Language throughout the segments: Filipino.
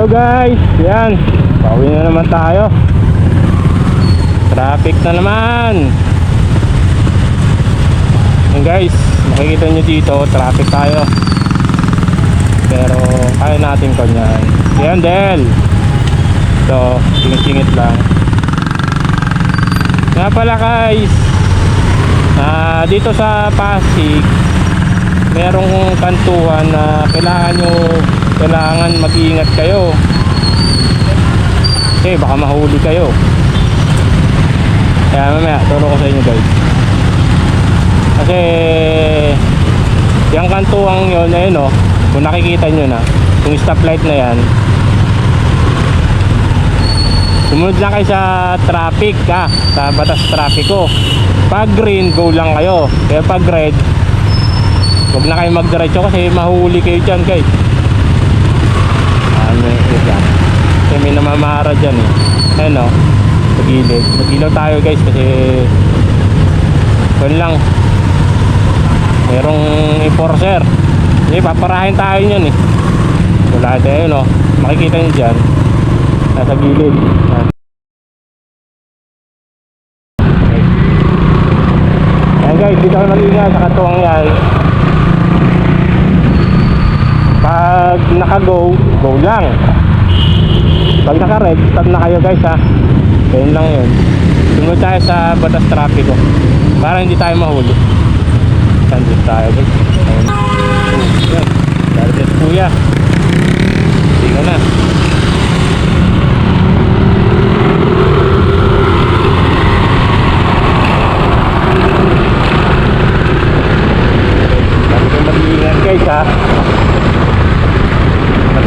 Hello guys, yan. Pauwi na naman tayo. Traffic na naman. Yan guys, makikita nyo dito, traffic tayo. Pero kaya natin ko yan. Yan Del. So, singit-singit lang. Nga pala guys, ah, dito sa Pasig, merong kantuhan na kailangan nyo kailangan mag-iingat kayo. Kasi baka mahuli kayo. Kaya mamaya turo ko sa inyo guys. Kasi yung kantuang yun ayun o kung nakikita nyo na yung stoplight na yan sumunod lang kayo sa traffic ha sa batas trapiko pag green go lang kayo. Kaya pag red Huwag na kayo magdiretso kasi mahuli kayo dyan guys. Ano yun yan. Kasi may namamara dyan eh. Ayun o. Sa gilid. Magilaw tayo guys kasi yun lang. Merong enforcer. Hindi, paparahin tayo yun eh. Wala tayo yun o. Makikita nyo dyan. Nasa gilid. Yan. Ayan guys, dito kayo mag-ingat sa katuwang yan. Pag naka-go, go lang. Pag naka-red, stop na kayo guys ha. Ayun lang yun. Sunod tayo sa batas trapiko. Para hindi tayo mahuli. Sandit tayo guys. Oh, yan. Darating kuya. Hindi ka na. Guys ha.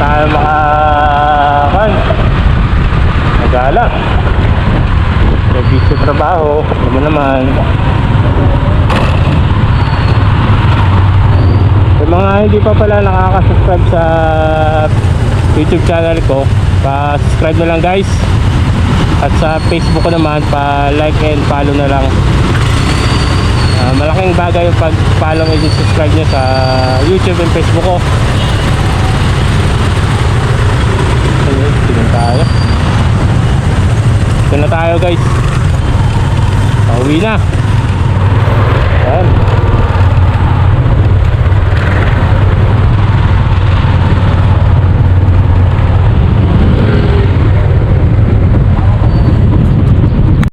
Tayo maka... Kan? Nagala. May busy trabaho. Ano naman. Sa mga hindi pa pala nakaka-subscribe sa YouTube channel ko, pa-subscribe na lang guys. At sa Facebook ko naman, pa-like and follow na lang. Ah, malaking bagay yung pag-follow and subscribe nyo sa YouTube and Facebook ko. Ayun, tingin tayo. Ito na tayo guys. Pauwi na. Ayan.